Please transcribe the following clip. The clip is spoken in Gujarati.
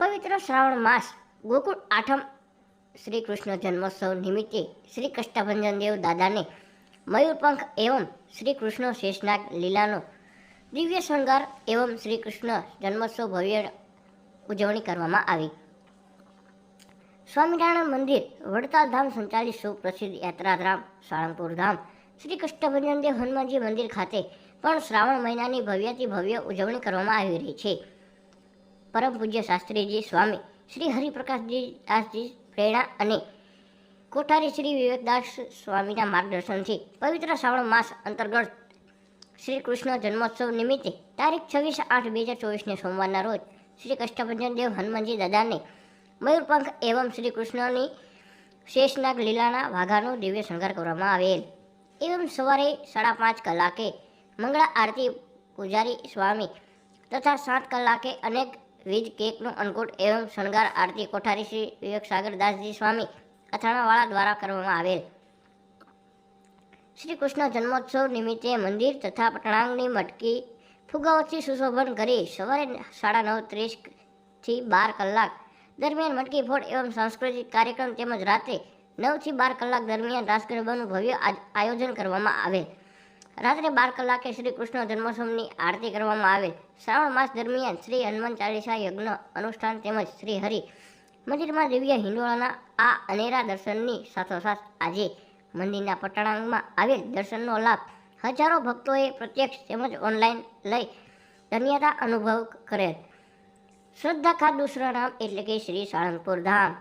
પવિત્ર શ્રાવણ માસ ગોકુળ આઠમ શ્રી કૃષ્ણ જન્મોત્સવ નિમિત્તે શ્રી કષ્ટભંજન દેવ દાદાને મયુરપંખ એવં શ્રી કૃષ્ણ શેષનાગ લીલાનો દિવ્ય શણગાર એવં શ્રી કૃષ્ણ જન્મોત્સવ ભવ્ય ઉજવણી કરવામાં આવી. સ્વામિનારાયણ મંદિર, વડતાલ ધામ સંચાલિત સુપ્રસિદ્ધ યાત્રાધામ, સાળંગપુર ધામ, શ્રી કૃષ્ણભંજન દેવ હનુમાનજી મંદિર ખાતે પણ શ્રાવણ મહિનાની ભવ્યથી ભવ્ય ઉજવણી કરવામાં આવી રહી છે. પરમ પૂજ્ય શાસ્ત્રીજી સ્વામી શ્રી હરિપ્રકાશજી દાસજી પ્રેરણા અને કોઠારી શ્રી વિવેકદાસ સ્વામીના માર્ગદર્શનથી પવિત્ર શ્રાવણ માસ અંતર્ગત શ્રી કૃષ્ણ જન્મોત્સવ નિમિત્તે તારીખ છવ્વીસ આઠ બે હજાર ચોવીસને સોમવારના રોજ શ્રી કષ્ટભંજન દેવ હનુમાનજી દાદાને મયુરપંખ એવં શ્રી કૃષ્ણની શેષનાગ લીલાના વાઘાનો દિવ્ય શણગાર કરવામાં આવેલ. એવમ સવારે સાડા પાંચ કલાકે મંગળા આરતી પૂજારી સ્વામી તથા સાત કલાકે અનેક વિધ કેકનું અન્નકૂટ એવમ શણગાર આરતી કોઠારી શ્રી વિવેક સાગરદાસજી સ્વામી અથાણાવાળા દ્વારા કરવામાં આવેલ. શ્રી કૃષ્ણ જન્મોત્સવ નિમિત્તે મંદિર તથા પટણાંગની મટકી ફુગાઓથી સુશોભન કરી સવારે સાડા નવ ત્રીસથી બાર કલાક દરમિયાન મટકી ફોડ એવમ સાંસ્કૃતિક કાર્યક્રમ તેમજ રાત્રે નવથી બાર કલાક દરમિયાન રાસ ગરબાનું ભવ્ય આયોજન કરવામાં આવેલ. રાત્રે બાર કલાકે શ્રી કૃષ્ણ જન્મોત્સવની આરતી કરવામાં આવેલ. શ્રાવણ માસ દરમિયાન શ્રી હનુમાન ચાલીસા યજ્ઞ અનુષ્ઠાન તેમજ શ્રી હરિ મંદિરમાં દિવ્ય હિંડોળાના આ અનેરા દર્શનની સાથોસાથ આજે મંદિરના પટાણાંગમાં આવેલ દર્શનનો લાભ હજારો ભક્તોએ પ્રત્યક્ષ તેમજ ઓનલાઈન લઈ ધન્યતા અનુભવ કરેલ. શ્રદ્ધા ખા દુસરા નામ એટલે કે શ્રી સાળંગપુર ધામ.